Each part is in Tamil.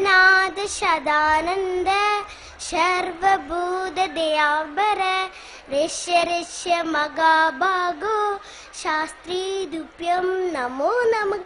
नासदानन्द सर्वभूत दयाभर ऋष्य ऋष्य मघाभागो शास्त्रीदूप्यं नमो नमः।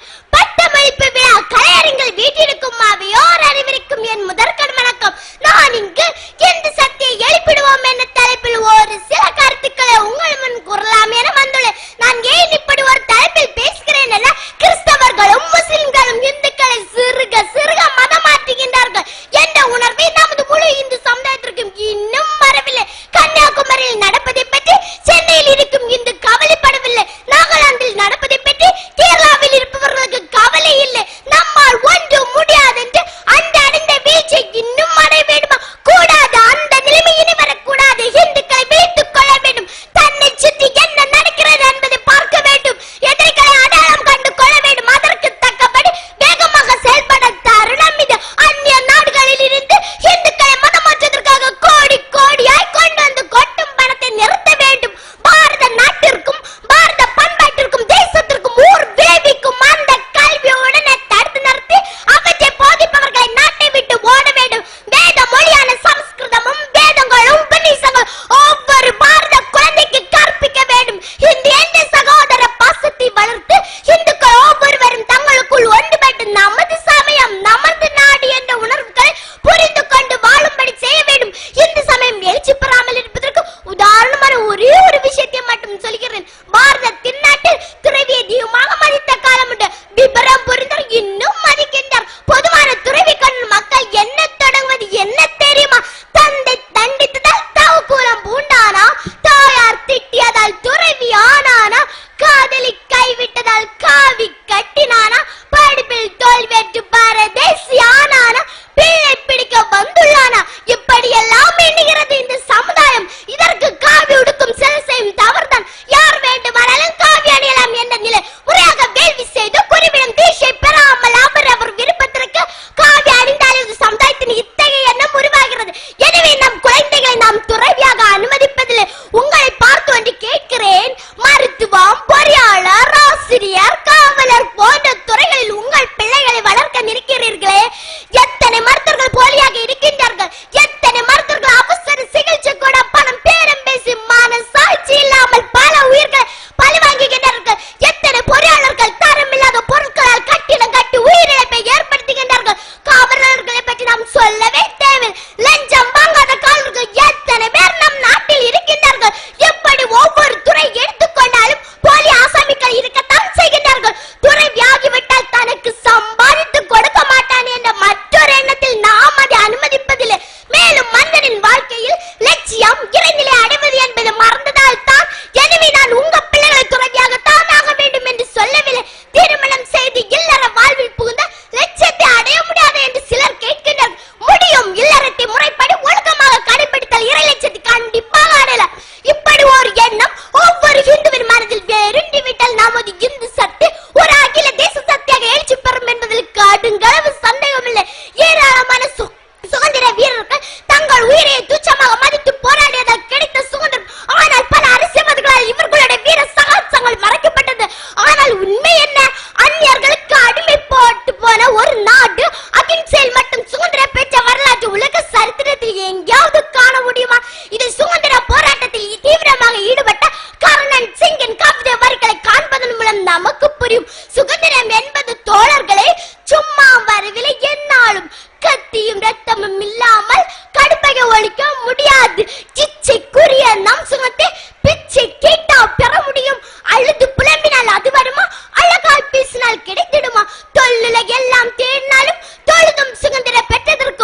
கத்தியும் ரத்தமும் இல்லாமல் கடுப்பகை ஒழிக்க முடியாது. இச்சைக்குரிய நம் சுமத்தை பிச்சை கேட்டா பெற முடியும். அழுது புலம்பினால் அது வருமா? அழகாய் பேசினால் கிடைத்திடுமா? தொல்லுல எல்லாம் தேடினாலும் தொழுதும் சுதந்திர பெற்றதற்கு